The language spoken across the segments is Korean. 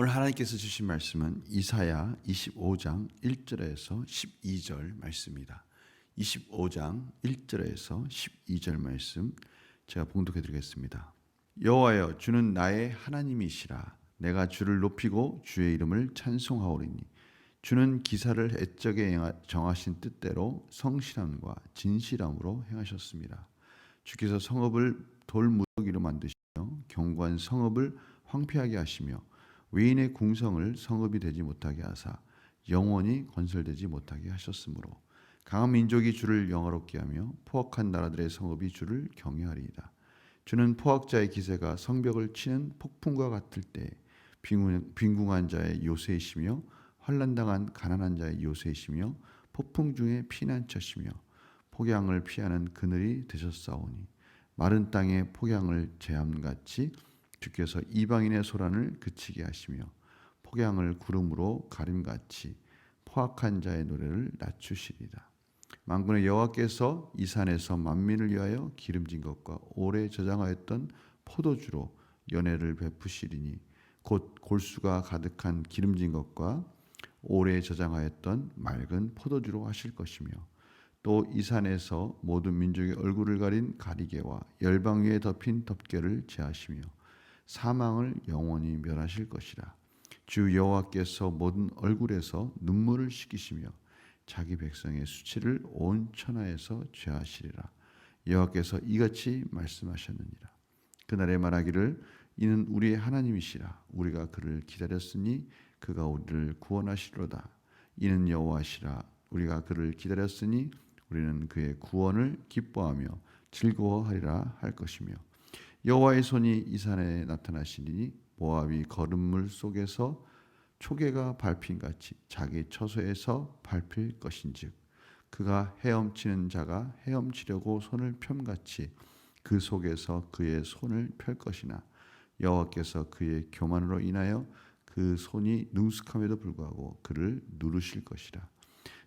오늘 하나님께서 주신 말씀은 이사야 25장 1절에서 12절 말씀입니다. 25장 1절에서 12절 말씀 제가 봉독해 드리겠습니다. 여호와여 주는 나의 하나님이시라 내가 주를 높이고 주의 이름을 찬송하오리니 주는 기사를 애적에 정하신 뜻대로 성실함과 진실함으로 행하셨습니다. 주께서 성읍을 돌무더기로 만드시며 견고한 성읍을 황폐하게 하시며 외인의 궁성을 성읍이 되지 못하게 하사 영원히 건설되지 못하게 하셨으므로 강한 민족이 주를 영화롭게 하며 포악한 나라들의 성읍이 주를 경외하리이다. 주는 포악자의 기세가 성벽을 치는 폭풍과 같을 때 빈궁한 자의 요새이시며 환란당한 가난한 자의 요새이시며 폭풍 중에 피난처시며 폭양을 피하는 그늘이 되셨사오니 마른 땅에 폭양을 제함같이 주께서 이방인의 소란을 그치게 하시며 폭양을 구름으로 가림같이 포악한 자의 노래를 낮추시리라. 만군의 여호와께서 이 산에서 만민을 위하여 기름진 것과 오래 저장하였던 포도주로 연애를 베푸시리니 곧 골수가 가득한 기름진 것과 오래 저장하였던 맑은 포도주로 하실 것이며 또 이 산에서 모든 민족의 얼굴을 가린 가리개와 열방 위에 덮인 덮개를 제하시며 사망을 영원히 멸하실 것이라. 주 여호와께서 모든 얼굴에서 눈물을 씻기시며 자기 백성의 수치를 온 천하에서 죄하시리라. 여호와께서 이같이 말씀하셨느니라. 그날에 말하기를 이는 우리의 하나님이시라. 우리가 그를 기다렸으니 그가 우리를 구원하시로다. 이는 여호와시라. 우리가 그를 기다렸으니 우리는 그의 구원을 기뻐하며 즐거워하리라 할 것이며 여호와의 손이 이 산에 나타나시니 모압이 거름물 속에서 초계가 밟힌 같이 자기 처소에서 밟힐 것인즉 그가 헤엄치는 자가 헤엄치려고 손을 펴같이 그 속에서 그의 손을 펼 것이나 여호와께서 그의 교만으로 인하여 그 손이 능숙함에도 불구하고 그를 누르실 것이라.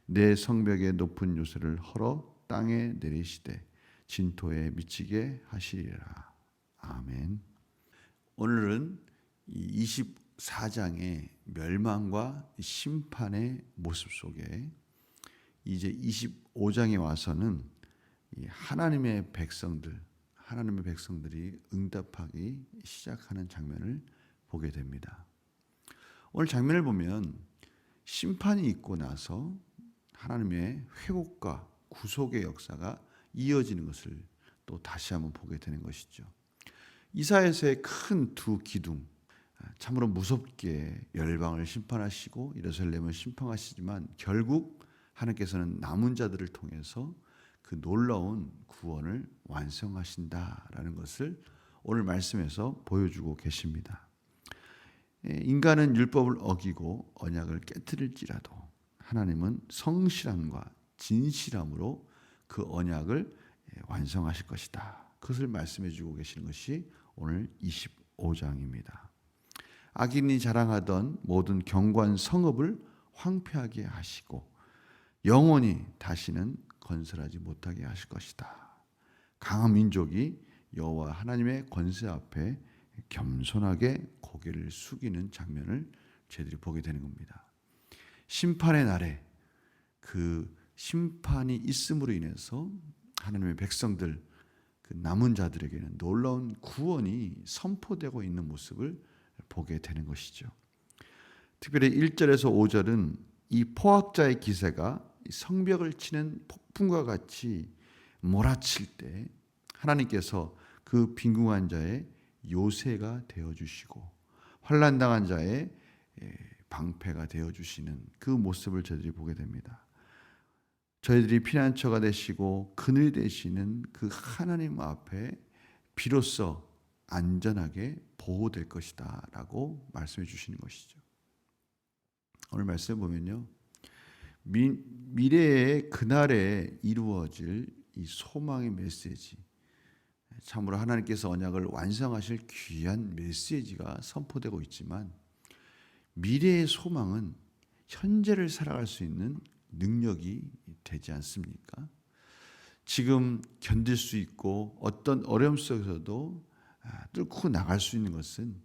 내 성벽의 높은 요새를 헐어 땅에 내리시되 진토에 미치게 하시리라 아멘. 오늘은 24장의 멸망과 심판의 모습 속에 이제 25장에 와서는 하나님의 백성들, 하나님의 백성들이 응답하기 시작하는 장면을 보게 됩니다. 오늘 장면을 보면 심판이 있고 나서 하나님의 회복과 구속의 역사가 이어지는 것을 또 다시 한번 보게 되는 것이죠. 이사에서의 큰 두 기둥 참으로 무섭게 열방을 심판하시고 예루살렘을 심판하시지만 결국 하나님께서는 남은 자들을 통해서 그 놀라운 구원을 완성하신다라는 것을 오늘 말씀에서 보여주고 계십니다. 예, 인간은 율법을 어기고 언약을 깨뜨릴지라도 하나님은 성실함과 진실함으로 그 언약을 예, 완성하실 것이다. 그것을 말씀해 주고 계시는 것이 오늘 25장입니다. 악인이 자랑하던 모든 경관 성읍을 황폐하게 하시고 영원히 다시는 건설하지 못하게 하실 것이다. 강한 민족이 여호와 하나님의 권세 앞에 겸손하게 고개를 숙이는 장면을 저희들이 보게 되는 겁니다. 심판의 날에 그 심판이 있음으로 인해서 하나님의 백성들 그 남은 자들에게는 놀라운 구원이 선포되고 있는 모습을 보게 되는 것이죠. 특별히 1절에서 5절은 이 포악자의 기세가 성벽을 치는 폭풍과 같이 몰아칠 때 하나님께서 그 빈궁한 자의 요새가 되어 주시고 환난 당한 자의 방패가 되어 주시는 그 모습을 저희들이 보게 됩니다. 저희들이 피난처가 되시고 그늘 되시는 그 하나님 앞에 비로소 안전하게 보호될 것이다 라고 말씀해 주시는 것이죠. 오늘 말씀 보면요. 미, 미래의 그날에 이루어질 이 소망의 메시지 참으로 하나님께서 언약을 완성하실 귀한 메시지가 선포되고 있지만 미래의 소망은 현재를 살아갈 수 있는 능력이 되지 않습니까? 지금 견딜 수 있고 어떤 어려움 속에서도 아, 뚫고 나갈 수 있는 것은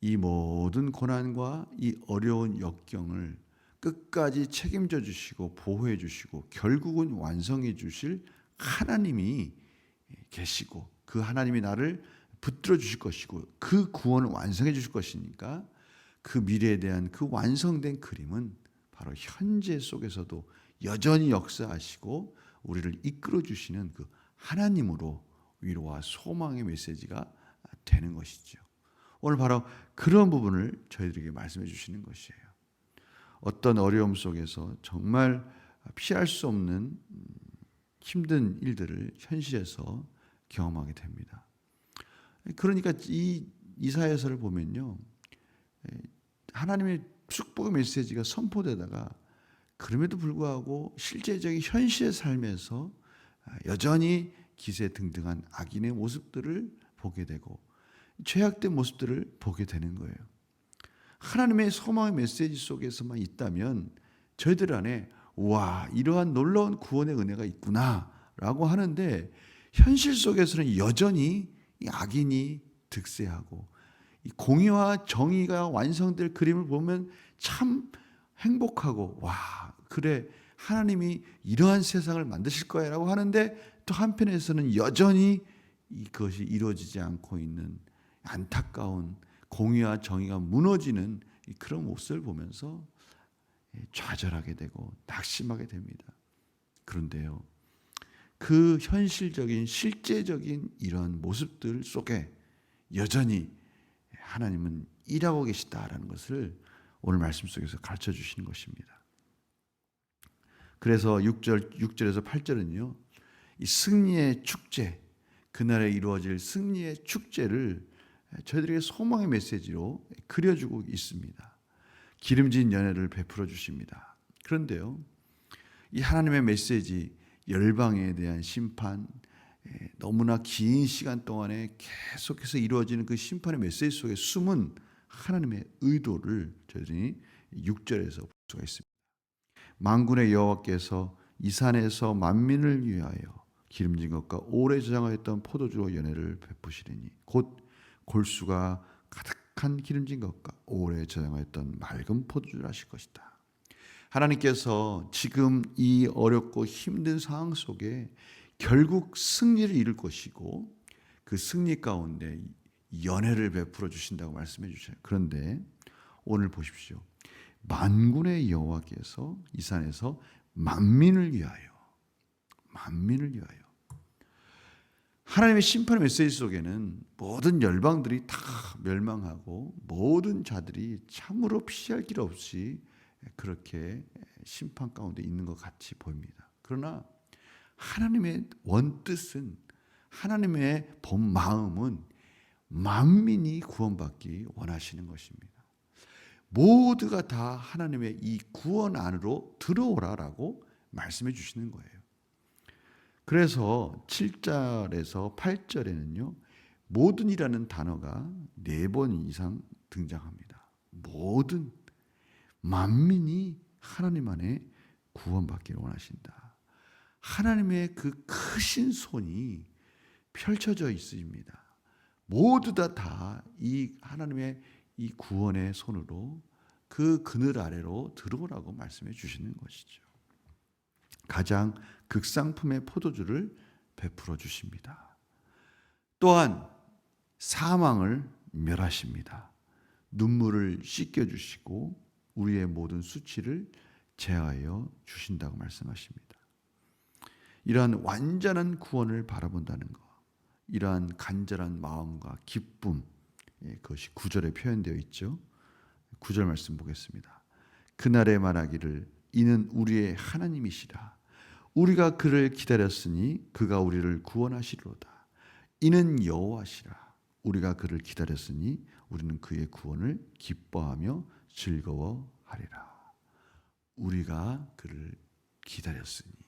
이 모든 고난과 이 어려운 역경을 끝까지 책임져 주시고 보호해 주시고 결국은 완성해 주실 하나님이 계시고 그 하나님이 나를 붙들어 주실 것이고 그 구원을 완성해 주실 것이니까 그 미래에 대한 그 완성된 그림은 바로 현재 속에서도 여전히 역사하시고 우리를 이끌어 주시는 그 하나님으로 위로와 소망의 메시지가 되는 것이죠. 오늘 바로 그런 부분을 저희들에게 말씀해 주시는 것이에요. 어떤 어려움 속에서 정말 피할 수 없는 힘든 일들을 현실에서 경험하게 됩니다. 그러니까 이 이사야서를 보면요. 하나님의 축복의 메시지가 선포되다가 그럼에도 불구하고 실제적인 현실의 삶에서 여전히 기세 등등한 악인의 모습들을 보게 되고 죄악된 모습들을 보게 되는 거예요. 하나님의 소망의 메시지 속에서만 있다면 저희들 안에 와 이러한 놀라운 구원의 은혜가 있구나라고 하는데 현실 속에서는 여전히 이 악인이 득세하고 이 공의와 정의가 완성될 그림을 보면 참 행복하고 와 그래 하나님이 이러한 세상을 만드실 거야라고 하는데 또 한편에서는 여전히 이것이 이루어지지 않고 있는 안타까운 공의와 정의가 무너지는 그런 모습을 보면서 좌절하게 되고 낙심하게 됩니다. 그런데요. 그 현실적인 실제적인 이런 모습들 속에 여전히 하나님은 일하고 계시다라는 것을 오늘 말씀 속에서 가르쳐 주시는 것입니다. 그래서 6절 6절에서 8절은요. 이 승리의 축제 그날에 이루어질 승리의 축제를 저희들에게 소망의 메시지로 그려주고 있습니다. 기름진 연애를 베풀어 주십니다. 그런데요. 이 하나님의 메시지 열방에 대한 심판 너무나 긴 시간 동안에 계속해서 이루어지는 그 심판의 메시지 속에 숨은 하나님의 의도를 저희들이 6절에서 볼 수가 있습니다. 만군의 여호와께서 이 산에서 만민을 위하여 기름진 것과 오래 저장하였던 포도주로 연회를 베푸시리니 곧 골수가 가득한 기름진 것과 오래 저장하였던 맑은 포도주를 하실 것이다. 하나님께서 지금 이 어렵고 힘든 상황 속에 결국 승리를 이룰 것이고 그 승리 가운데 연회를 베풀어 주신다고 말씀해 주셔요. 그런데 오늘 보십시오. 만군의 여호와께서 이 산에서 만민을 위하여 만민을 위하여 하나님의 심판의 메시지 속에는 모든 열방들이 다 멸망하고 모든 자들이 참으로 피할 길 없이 그렇게 심판 가운데 있는 것 같이 보입니다. 그러나 하나님의 원뜻은 하나님의 본 마음은 만민이 구원받기 원하시는 것입니다. 모두가 다 하나님의 이 구원 안으로 들어오라라고 말씀해 주시는 거예요. 그래서 7절에서 8절에는요. 모든이라는 단어가 네 번 이상 등장합니다. 모든 만민이 하나님 안에 구원받기를 원하신다. 하나님의 그 크신 손이 펼쳐져 있습니다. 모두 다이 하나님의 이 구원의 손으로 그 그늘 아래로 들어오라고 말씀해 주시는 것이죠. 가장 극상품의 포도주를 베풀어 주십니다. 또한 사망을 멸하십니다. 눈물을 씻겨 주시고 우리의 모든 수치를 제하여 주신다고 말씀하십니다. 이러한 완전한 구원을 바라본다는 것, 이러한 간절한 마음과 기쁨, 예, 그것이 구절에 표현되어 있죠. 구절 말씀 보겠습니다. 그날에 말하기를 이는 우리의 하나님이시라. 우리가 그를 기다렸으니 그가 우리를 구원하시리로다. 이는 여호와시라. 우리가 그를 기다렸으니 우리는 그의 구원을 기뻐하며 즐거워하리라. 우리가 그를 기다렸으니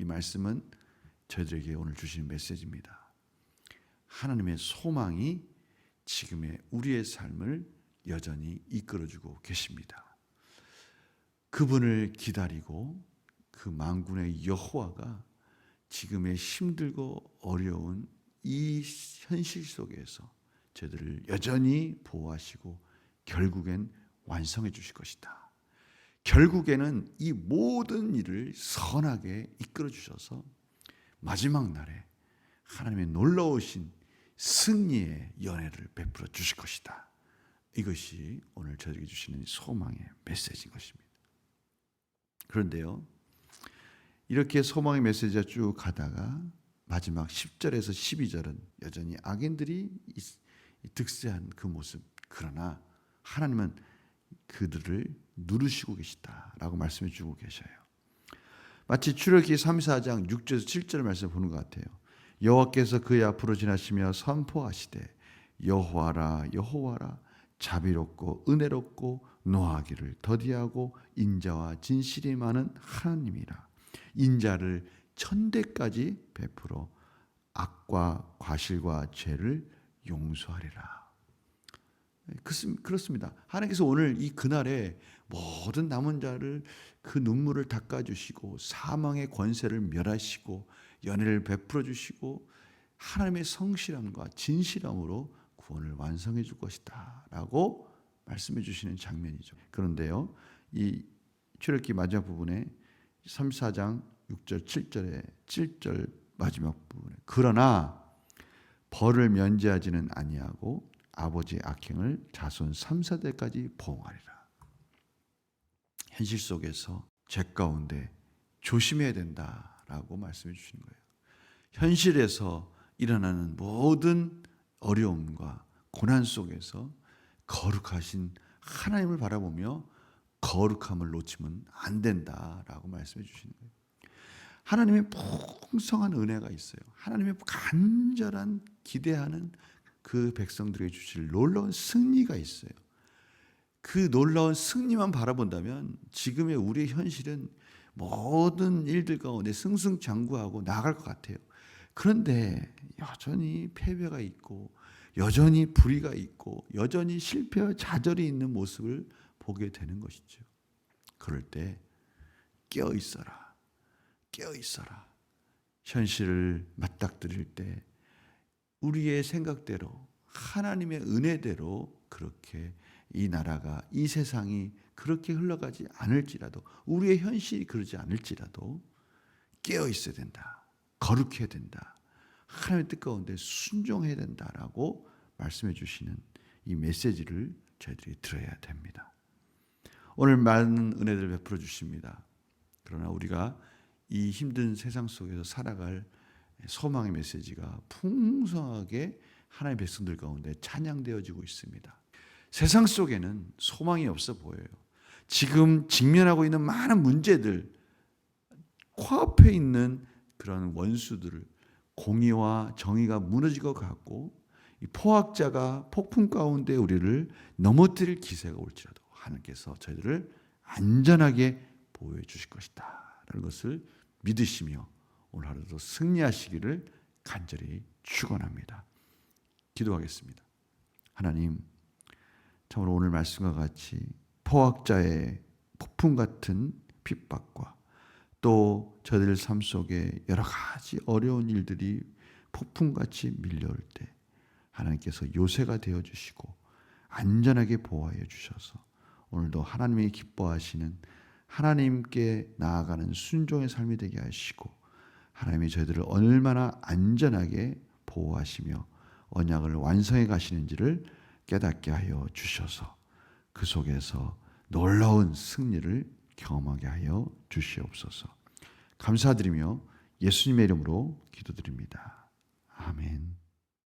이 말씀은 저희들에게 오늘 주신 메시지입니다. 하나님의 소망이 지금의 우리의 삶을 여전히 이끌어주고 계십니다. 그분을 기다리고 그 만군의 여호와가 지금의 힘들고 어려운 이 현실 속에서 저희들을 여전히 보호하시고 결국엔 완성해 주실 것이다. 결국에는 이 모든 일을 선하게 이끌어 주셔서 마지막 날에 하나님의 놀라우신 승리의 연애를 베풀어 주실 것이다. 이것이 오늘 저에게 주시는 소망의 메시지인 것입니다. 그런데요. 이렇게 소망의 메시지가 쭉 가다가 마지막 10절에서 12절은 여전히 악인들이 득세한 그 모습. 그러나 하나님은 그들을 누르시고 계시다라고 말씀해 주고 계셔요. 마치 출애기 3, 4장 6절에서 7절 말씀을 보는 것 같아요. 여호와께서 그의 앞으로 지나시며 선포하시되 여호와라 여호와라 자비롭고 은혜롭고 노하기를 더디하고 인자와 진실이 많은 하나님이라 인자를 천대까지 베풀어 악과 과실과 죄를 용서하리라. 그렇습니다. 하나님께서 오늘 이 그날에 모든 남은 자를 그 눈물을 닦아주시고 사망의 권세를 멸하시고 연애를 베풀어 주시고 하나님의 성실함과 진실함으로 구원을 완성해 줄 것이다 라고 말씀해 주시는 장면이죠. 그런데요. 이 출애굽기 마지막 부분에 34장 6절 7절에 7절 마지막 부분에 그러나 벌을 면제하지는 아니하고 아버지의 악행을 자손 3, 4대까지 보응하리라. 현실 속에서 죄 가운데 조심해야 된다라고 말씀해 주시는 거예요. 현실에서 일어나는 모든 어려움과 고난 속에서 거룩하신 하나님을 바라보며 거룩함을 놓치면 안 된다라고 말씀해 주시는 거예요. 하나님의 풍성한 은혜가 있어요. 하나님의 간절한 기대하는 그 백성들에게 주실 놀라운 승리가 있어요. 그 놀라운 승리만 바라본다면 지금의 우리의 현실은 모든 일들 가운데 승승장구하고 나갈 것 같아요. 그런데 여전히 패배가 있고 여전히 불의가 있고 여전히 실패와 좌절이 있는 모습을 보게 되는 것이죠. 그럴 때 깨어 있어라. 깨어 있어라. 현실을 맞닥뜨릴 때 우리의 생각대로 하나님의 은혜대로 그렇게 이 나라가 이 세상이 그렇게 흘러가지 않을지라도 우리의 현실이 그러지 않을지라도 깨어 있어야 된다. 거룩해야 된다. 하나님의 뜻 가운데 순종해야 된다라고 말씀해 주시는 이 메시지를 저희들이 들어야 됩니다. 오늘 많은 은혜를 베풀어 주십니다. 그러나 우리가 이 힘든 세상 속에서 살아갈 소망의 메시지가 풍성하게 하나님의 백성들 가운데 찬양되어지고 있습니다. 세상 속에는 소망이 없어 보여요. 지금 직면하고 있는 많은 문제들, 코앞에 있는 그런 원수들을 공의와 정의가 무너지고 갔고 포악자가 폭풍 가운데 우리를 넘어뜨릴 기세가 올지라도 하나님께서 저희들을 안전하게 보호해 주실 것이다. 라는 것을 믿으시며 오늘 하루도 승리하시기를 간절히 축원합니다. 기도하겠습니다. 하나님 참으로 오늘 말씀과 같이 포악자의 폭풍 같은 핍박과 또 저들 삶 속에 여러 가지 어려운 일들이 폭풍같이 밀려올 때 하나님께서 요새가 되어 주시고 안전하게 보호하여 주셔서 오늘도 하나님이 기뻐하시는 하나님께 나아가는 순종의 삶이 되게 하시고 하나님이 저희들을 얼마나 안전하게 보호하시며 언약을 완성해 가시는지를 깨닫게 하여 주셔서 그 속에서 놀라운 승리를 경험하게 하여 주시옵소서. 감사드리며 예수님의 이름으로 기도드립니다. 아멘.